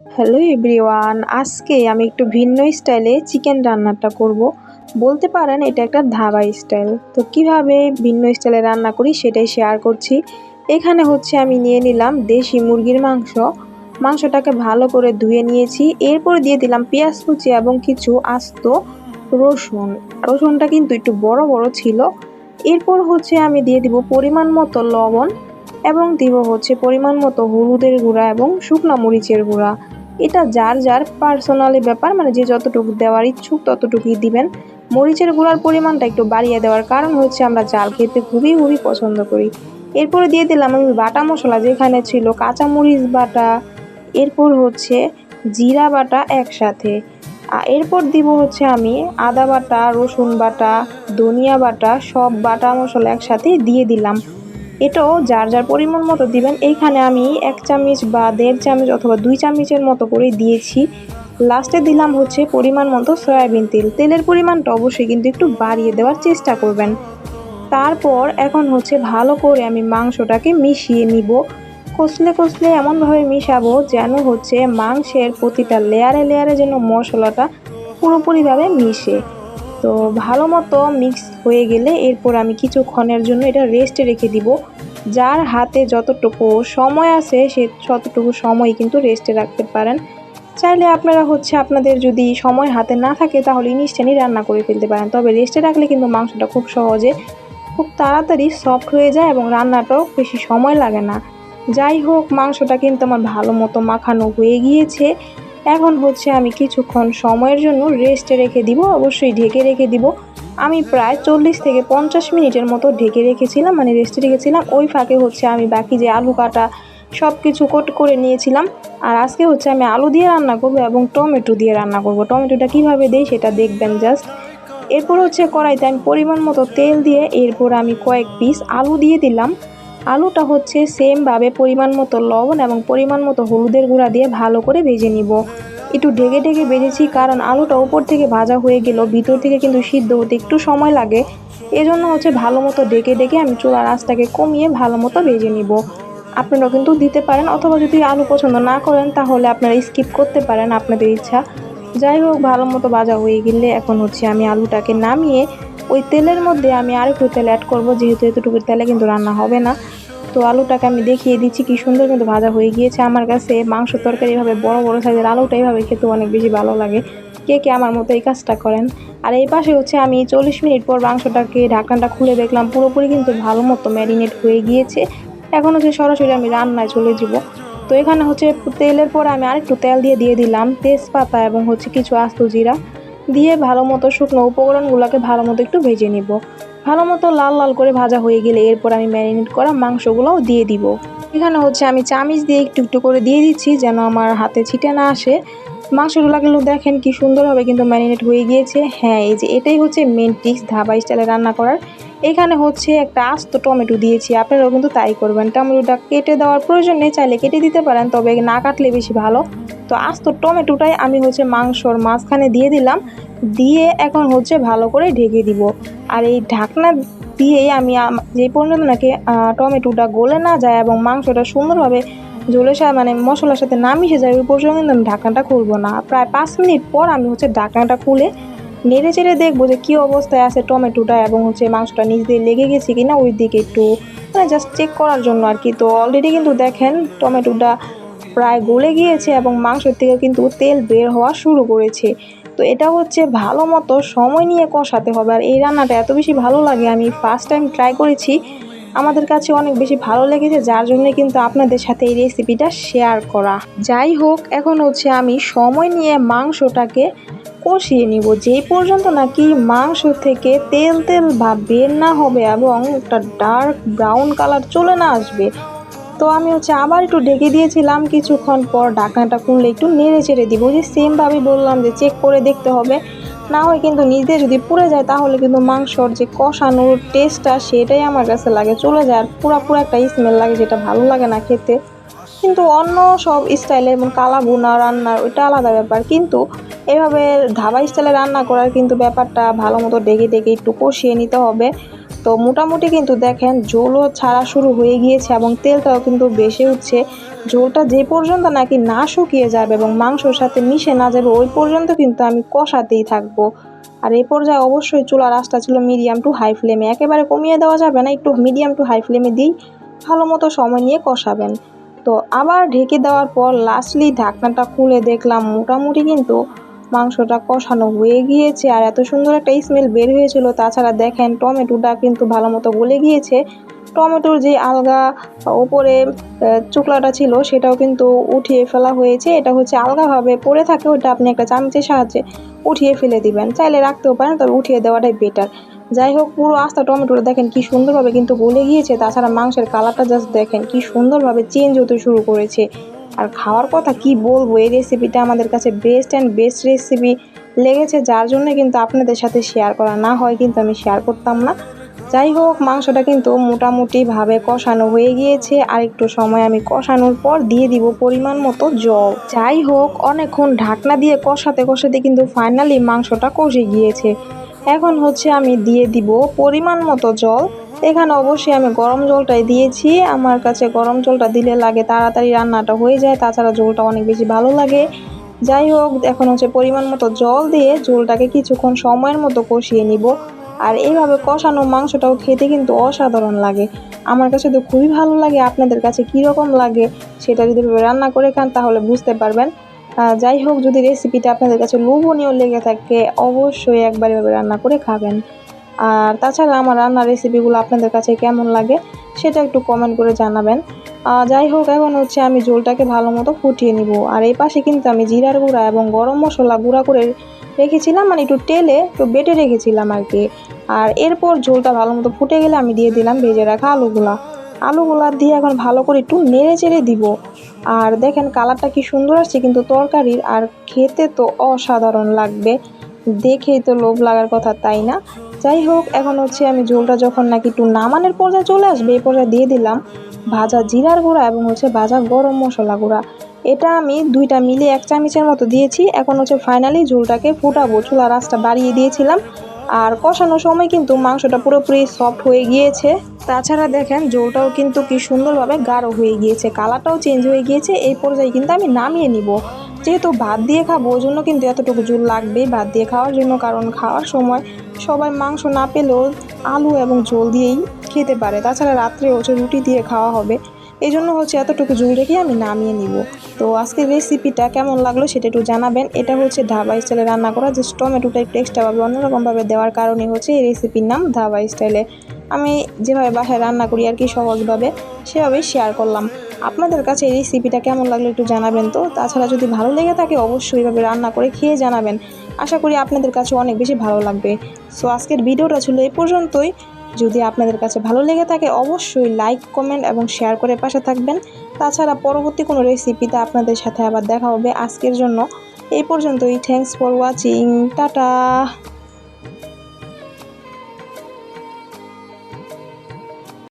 Hello everyone আজকে আমি একটু ভিন্ন স্টাইলে চিকেন রান্নাটা করব। বলতে পারেন এটা একটা ধাবা স্টাইল। তো কীভাবে ভিন্ন স্টাইলে রান্না করি সেটাই শেয়ার করছি। এখানে হচ্ছে আমি নিয়ে নিলাম দেশি মুরগির মাংস। মাংসটাকে ভালো করে ধুয়ে নিয়েছি। এরপর দিয়ে দিলাম পেঁয়াজ কুচি এবং কিছু আস্ত রসুন। রসুনটা কিন্তু একটু বড় বড় ছিল। এরপর হচ্ছে আমি দিয়ে দিব পরিমাণ মতো লবণ এবং দিব হচ্ছে পরিমাণ মতো হলুদের গুঁড়া এবং শুকনো মরিচের গুঁড়া। এটা যার যার পার্সোনালি ব্যাপার মানে যে যতটুকু দেওয়ার ইচ্ছুক ততটুকুই দিবেন। মরিচের গুঁড়ার পরিমাণটা একটু বাড়িয়ে দেওয়ার কারণ হচ্ছে আমরা জাল খেতে খুবই খুবই পছন্দ করি। এরপরে দিয়ে দিলাম আমি বাটা মশলা যেখানে ছিল কাঁচা মরিচ বাটা, এরপর হচ্ছে জিরা বাটা একসাথে। এরপর দিব হচ্ছে আমি আদা বাটা, রসুন বাটা, ধনিয়া বাটা, সব বাটা মশলা একসাথে দিয়ে দিলাম। এটাও যার যার পরিমাণ মতো দিবেন, এইখানে আমি এক চামচ বা দেড় চামচ অথবা দুই চামচের মতো করে দিয়েছি। লাস্টে দিলাম হচ্ছে পরিমাণ মতো সয়াবিন তেল। তেলের পরিমাণটা অবশ্যই কিন্তু একটু বাড়িয়ে দেওয়ার চেষ্টা করবেন। তারপর এখন হচ্ছে ভালো করে আমি মাংসটাকে মিশিয়ে নিব। কষলে কষলে এমনভাবে মিশাবো যেন হচ্ছে মাংসের প্রতিটা লেয়ারে লেয়ারে যেন মশলাটা পুরোপুরিভাবে মিশে। তো ভালো মতো মিক্স হয়ে গেলে এরপর আমি কিছুক্ষণের জন্য এটা রেস্টে রেখে দিব। যার হাতে যতটুকু সময় আছে সে ততটুকু সময় কিন্তু রেস্টে রাখতে পারেন। চাইলে আপনারা হচ্ছে আপনাদের যদি সময় হাতে না থাকে তাহলে ইনস্ট্যান্টই রান্না করে ফেলতে পারেন। তবে রেস্টে রাখলে কিন্তু মাংসটা খুব সহজে, খুব তাড়াতাড়ি সফট হয়ে যায় এবং রান্নাটাও বেশি সময় লাগে না। যাই হোক, মাংসটা কিন্তু আমার ভালো মতো মাখানো হয়ে গিয়েছে। এখন হচ্ছে আমি কিছুক্ষণ সময়ের জন্য রেস্টে রেখে দিব, অবশ্যই ঢেকে রেখে দিব। আমি প্রায় চল্লিশ থেকে পঞ্চাশ মিনিটের মতো ঢেকে রেখেছিলাম মানে রেস্টে রেখেছিলাম। ওই ফাঁকে হচ্ছে আমি বাকি যে আলু কাটা সব কিছু কোট করে নিয়েছিলাম। আর আজকে হচ্ছে আমি আলু দিয়ে রান্না করব এবং টমেটো দিয়ে রান্না করব। টমেটোটা কীভাবে দেই সেটা দেখবেন জাস্ট এরপর হচ্ছে কড়াইতে আমি পরিমাণ মতো তেল দিয়ে এরপর আমি কয়েক পিস আলু দিয়ে দিলাম। আলুটা হচ্ছে সেমভাবে পরিমাণ মতো লবণ এবং পরিমাণ মতো হলুদের গুঁড়া দিয়ে ভালো করে ভেজে নিব। একটু ঢেকে ঢেকে ভেজেছি কারণ আলুটা উপর থেকে ভাজা হয়ে গেল ভিতর থেকে কিন্তু সিদ্ধ হতে একটু সময় লাগে। এজন্য হচ্ছে ভালো মতো ঢেকে ঢেকে আমি চুলার আঁচটাকে কমিয়ে ভালো মতো ভেজে নিব। আপনারাও কিন্তু দিতে পারেন অথবা যদি আলু পছন্দ না করেন তাহলে আপনারা স্কিপ করতে পারেন আপনাদের ইচ্ছা। যাই হোক, ভালো মতো ভাজা হয়ে গেলে এখন হচ্ছে আমি আলুটাকে নামিয়ে ওই তেলের মধ্যে আমি আরেকটু তেল অ্যাড করব, যেহেতু এতটুকু তেলে কিন্তু রান্না হবে না। তো আলুটাকে আমি দেখিয়ে দিচ্ছি কি সুন্দর কিন্তু ভাজা হয়ে গিয়েছে। আমার কাছে মাংস তরকারি এভাবে বড় বড় সাইজের আলুটা এইভাবে খেতে অনেক বেশি ভালো লাগে। কে কে আমার মতো এই কাজটা করেন? আর এই পাশে হচ্ছে আমি চল্লিশ মিনিট পর মাংসটাকে, ঢাকনাটা খুলে দেখলাম, পুরোপুরি কিন্তু ভালো মতো ম্যারিনেট হয়ে গিয়েছে। এখন হচ্ছে সরাসরি আমি রান্নায় চলে যাব। তো এখানে হচ্ছে তেলের পরে আমি আরেকটু তেল দিয়ে দিয়ে দিলাম, তেজপাতা এবং হচ্ছে কিছু আস্ত জিরা। দিয়ে ভালো মতো শুকনো উপকরণগুলোকে ভালো মতো একটু ভেজে নিব। ভালো মতো লাল লাল করে ভাজা হয়ে গেলে এরপর আমি ম্যারিনেট করা মাংসগুলোও দিয়ে দিব। এখানে হচ্ছে আমি চামিচ দিয়ে একটু একটু করে দিয়ে দিচ্ছি যেন আমার হাতে ছিটে না আসে। মাংসগুলো দেখেন কি সুন্দরভাবে কিন্তু ম্যারিনেট হয়ে গিয়েছে। হ্যাঁ এই যে এটাই হচ্ছে মেন টিক্স ধাবা স্টাইলে রান্না করার এখানে হচ্ছে একটা আস্ত টমেটো দিয়েছি, আপনারাও কিন্তু তাই করবেন। টমেটোটা কেটে দেওয়ার প্রয়োজন নেই, চাইলে কেটে দিতে পারেন, তবে না কাটলে বেশি ভালো। তো আস্ত টমেটোটাই আমি হচ্ছে মাংসর মাঝখানে দিয়ে দিলাম, দিয়ে এখন হচ্ছে ভালো করে ঢেকে দিব। আর এই ঢাকনা দিয়েই আমি যে পর্যন্ত নাকি টমেটোটা গলে না যায় এবং মাংসটা সুন্দরভাবে ঝোলের সাথে মানে মশলার সাথে না মিশে যায়, ওই পর্যন্ত কিন্তু আমি ঢাকনাটা খুলবো না। প্রায় পাঁচ মিনিট পর আমি হচ্ছে ঢাকনাটা খুলে নেড়ে চেড়ে দেখব যে কী অবস্থায় আছে টমেটোটা এবং হচ্ছে মাংসটা নিচ দিয়ে লেগে গেছে কিনা ওই দিকে একটু মানে জাস্ট চেক করার জন্য আর কি। তো অলরেডি কিন্তু দেখেন টমেটোটা প্রায় গলে গিয়েছে এবং মাংসের থেকে কিন্তু তেল বের হওয়া শুরু করেছে। তো এটা হচ্ছে ভালো মতো সময় নিয়ে কষাতে হবে আর এই রান্নাটা এত বেশি ভালো লাগে, আমি ফার্স্ট টাইম ট্রাই করেছি। আমাদের কাছে অনেক বেশি ভালো লেগেছে, যার জন্য কিন্তু আপনাদের সাথে এই রেসিপিটা শেয়ার করা। যাই হোক, এখন হচ্ছে আমি সময় নিয়ে মাংসটাকে কষিয়ে নিব। যেই পর্যন্ত নাকি মাংস থেকে তেল তেল ভাব বের না হবে এবং একটা ডার্ক ব্রাউন কালার চলে না আসবে, তো আমি হচ্ছে আবার একটু ঢেকে দিয়েছিলাম। কিছুক্ষণ পর ঢাকনাটা খুললে একটু নেড়ে চেড়ে দিব। যে সেমভাবে বললাম যে চেক করে দেখতে হবে। না হয় কিন্তু নিজে যদি পুড়ে যায়, তাহলে কিন্তু মাংসর যে কষানোর টেস্টটা সেটাই আমার কাছে লাগে। চলে যায় আর পুরা পুরো একটা স্মেল লাগে যেটা ভালো লাগে না খেতে। কিন্তু অন্য সব স্টাইলে, যেমন কালা ভুনা রান্নার, ওইটা আলাদা ব্যাপার। কিন্তু এভাবে ধাবা স্টাইলে রান্না করার কিন্তু ব্যাপারটা ভালো মতো ডেকে ডেকে একটু কষিয়ে নিতে হবে। তো মোটামুটি কিন্তু দেখেন, ঝোলও ছাড়া শুরু হয়ে গিয়েছে এবং তেলটাও কিন্তু বেশি উঠছে ঝোলটা যে পর্যন্ত নাকি না শুকিয়ে যাবে এবং মাংসর সাথে মিশে না যাবে, ওই পর্যন্ত কিন্তু আমি কষাতেই থাকব। আর এই পর্যায়ে অবশ্যই চুলার আঁচটা ছিল মিডিয়াম টু হাই ফ্লেমে। একেবারে কমিয়ে দেওয়া যাবে না, একটু মিডিয়াম টু হাই ফ্লেমে দিই ভালো মতো সময় নিয়ে কষাবেন। তো আবার ঢেকে দেওয়ার পর লাস্টলি ঢাকনাটা খুলে দেখলাম মোটামুটি কিন্তু মাংসটা কষানো হয়ে গিয়েছে আর এত সুন্দর একটা স্মেল বের হয়েছিল। তাছাড়া দেখেন টমেটোটা কিন্তু ভালো মতো গলে গিয়েছে। টমেটোর যে আলগা ওপরে চুকলাটা ছিল সেটাও কিন্তু উঠিয়ে ফেলা হয়েছে। এটা হচ্ছে আলগাভাবে পড়ে থাকে, ওটা আপনি একটা চামচের সাহায্যে উঠিয়ে ফেলে দিবেন। চাইলে রাখতেও পারেন, তবে উঠিয়ে দেওয়াটাই বেটার যাই হোক, পুরো আস্তা টমেটোটা দেখেন কি সুন্দরভাবে কিন্তু গলে গিয়েছে। তাছাড়া মাংসের কালারটা জাস্ট দেখেন কি সুন্দরভাবে চেঞ্জ হতে শুরু করেছে। আর খাওয়ার কথা কি বলব, এই রেসিপিটা আমাদের কাছে বেস্ট অ্যান্ড বেস্ট রেসিপি লেগেছে, যার জন্য কিন্তু আপনাদের সাথে শেয়ার করা না হয়, কিন্তু আমি শেয়ার করতাম না। যাই হোক, মাংসটা কিন্তু মোটামুটিভাবে কষানো হয়ে গিয়েছে। আর একটু সময় আমি কষানোর পর দিয়ে দিব পরিমাণ মতো জল। যাই হোক, অনেকক্ষণ ঢাকনা দিয়ে কষাতে কষাতে কিন্তু ফাইনালি মাংসটা কষে গিয়েছে। এখন হচ্ছে আমি দিয়ে দিব পরিমাণ মতো জল। এখানে অবশ্যই আমি গরম জলটাই দিয়েছি। আমার কাছে গরম জলটা দিলে লাগে, তাড়াতাড়ি রান্নাটা হয়ে যায়। তাছাড়া জলটা অনেক বেশি ভালো লাগে। যাই হোক, এখন হচ্ছে পরিমাণ মতো জল দিয়ে ঝোলটাকে কিছুক্ষণ সময়ের মতো কষিয়ে নিব। আর এইভাবে কষানো মাংসটাও খেতে কিন্তু অসাধারণ লাগে। আমার কাছে তো খুবই ভালো লাগে। আপনাদের কাছে কীরকম লাগে সেটা যদি রান্না করে খান, তাহলে বুঝতে পারবেন। যাই হোক, যদি রেসিপিটা আপনাদের কাছে লোভনীয় লেগে থাকে, অবশ্যই একবার এভাবে রান্না করে খাবেন। আর তাছাড়া আমার রান্নার রেসিপিগুলো আপনাদের কাছে কেমন লাগে, সেটা একটু কমেন্ট করে জানাবেন। যাই হোক, এখন হচ্ছে আমি ঝোলটাকে ভালো মতো ফুটিয়ে নিব। আর এই পাশে কিন্তু আমি জিরার গুঁড়া এবং গরম মশলা গুঁড়া করে রেখেছিলাম মানে একটু তেলে একটু বেটে রেখেছিলাম আর কি। আর এরপর ঝোলটা ভালো মতো ফুটে গেলে আমি দিয়ে দিলাম ভেজে রাখা আলুগুলা। আলুগুলা দিয়ে এখন ভালো করে একটু নেড়ে চেড়ে দিব। আর দেখেন কালারটা কি সুন্দর আসছে, কিন্তু তরকারির আর খেতে তো অসাধারণ লাগবে। দেখেই তো লোভ লাগার কথা, তাই না? যাই হোক, এখন হচ্ছে আমি ঝোলটা যখন নাকি একটু নামানোর পর্যায়ে চলে আসবে, এই পর্যায়ে দিয়ে দিলাম ভাজা জিরার গুঁড়া এবং হচ্ছে ভাজা গরম মশলা গুঁড়া। এটা আমি দুইটা মিলে এক চামচের মতো দিয়েছি। এখন হচ্ছে ফাইনালি ঝোলটাকে ফুটাবো। চুলা রাসটা বাড়িয়ে দিয়েছিলাম। আর কষানোর সময় কিন্তু মাংসটা পুরোপুরি সফট হয়ে গিয়েছে। তাছাড়া দেখেন ঝোলটাও কিন্তু কি সুন্দরভাবে গাঢ় হয়ে গিয়েছে, কালারটাও চেঞ্জ হয়ে গিয়েছে। এই পর্যায়ে কিন্তু আমি নামিয়ে নিব। যেহেতু ভাত দিয়ে খাব ওই জন্য কিন্তু এতটুকু ঝোল লাগবেই ভাত দিয়ে খাওয়ার জন্য। কারণ খাওয়ার সময় সবাই মাংস না পেলেও আলু এবং ঝোল দিয়েই খেতে পারে। তাছাড়া রাত্রে হচ্ছে রুটি দিয়ে খাওয়া হবে। এই জন্য হচ্ছে এতটুকু ঝোল রেখে আমি নামিয়ে নিব। তো আজকের রেসিপিটা কেমন লাগল সেটা একটু জানাবেন। এটা হচ্ছে ধাবা স্টাইলে রান্না করা। যে টমেটোটা একটু এক্সট্রাভাবে অন্যরকমভাবে দেওয়ার কারণে হচ্ছে এই রেসিপির নাম ধাবা স্টাইলে আমি যেভাবে বাসায় রান্না করি আর কি সহজভাবে সেভাবেই শেয়ার করলাম। আপনাদের কাছে এই রেসিপিটা কেমন লাগল একটু জানাবেন তো। তাছাড়া যদি ভালো লেগে থাকে, অবশ্যই এইভাবে রান্না করে খেয়ে জানাবেন। আশা করি আপনাদের কাছে অনেক বেশি ভালো লাগবে। সো আজকের ভিডিওটা ছিল এই পর্যন্তই। যদি আপনাদের কাছে ভালো লেগে থাকে, অবশ্যই লাইক কমেন্ট এবং শেয়ার করে পাশে থাকবেন। তাছাড়া পরবর্তী কোনো রেসিপিতে আপনাদের সাথে আবার দেখা হবে আজকের জন্য। এই পর্যন্তই থ্যাংকস ফর ওয়াচিং টাটা!